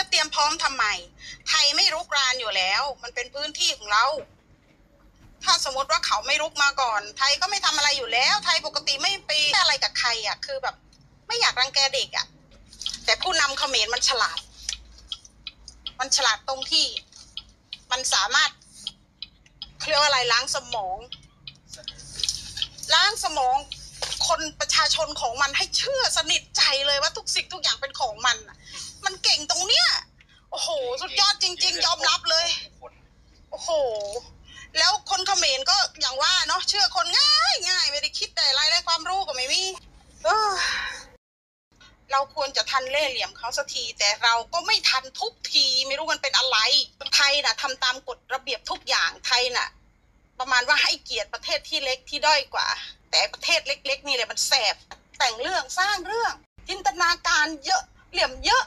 จะเตรียมพร้อมทำไมไทยไม่รุกรานอยู่แล้ว มันเป็นพื้นที่ของเรา ถ้าสมมติว่าเขาไม่รุกมาก่อน ไทยก็ไม่ทำอะไรอยู่แล้ว ไทยปกติไม่ไปอะไรกับใครอะ คือแบบ ไม่อยากรังแกเด็กอะ แต่ผู้นำเขมรมันฉลาด มันฉลาดตรงที่ มันสามารถเขาเรียกว่าอะไรล้างสมอง ล้างสมองคนประชาชนของมันให้เชื่อสนิทใจเลยว่าทุกสิ่งทุกอย่างเป็นของมันน่ะมันเก่งตรงเนี้ย โอ้โห สุดยอดจริง ๆ ยอมรับเลย โอ้โห แล้วคนเขมรก็อย่างว่าเนาะเชื่อคนง่ายง่ายไม่ได้คิดแต่อะไรได้ความรู้ก็ไม่มีเออเราควรจะทันเล่ห์เหลี่ยมเขาสักที แต่เราก็ไม่ทันทุกทีไม่รู้มันเป็นอะไร ไทยน่ะทำตามกฎระเบียบทุกอย่างไทยน่ะ ประมาณว่าให้เกียรติประเทศที่เล็กที่ด้อยกว่า แต่ประเทศเล็ก ๆ นี่แหละมันแสบแต่งเรื่องสร้างเรื่อง จินตนาการเยอะเหลี่ยมเยอะ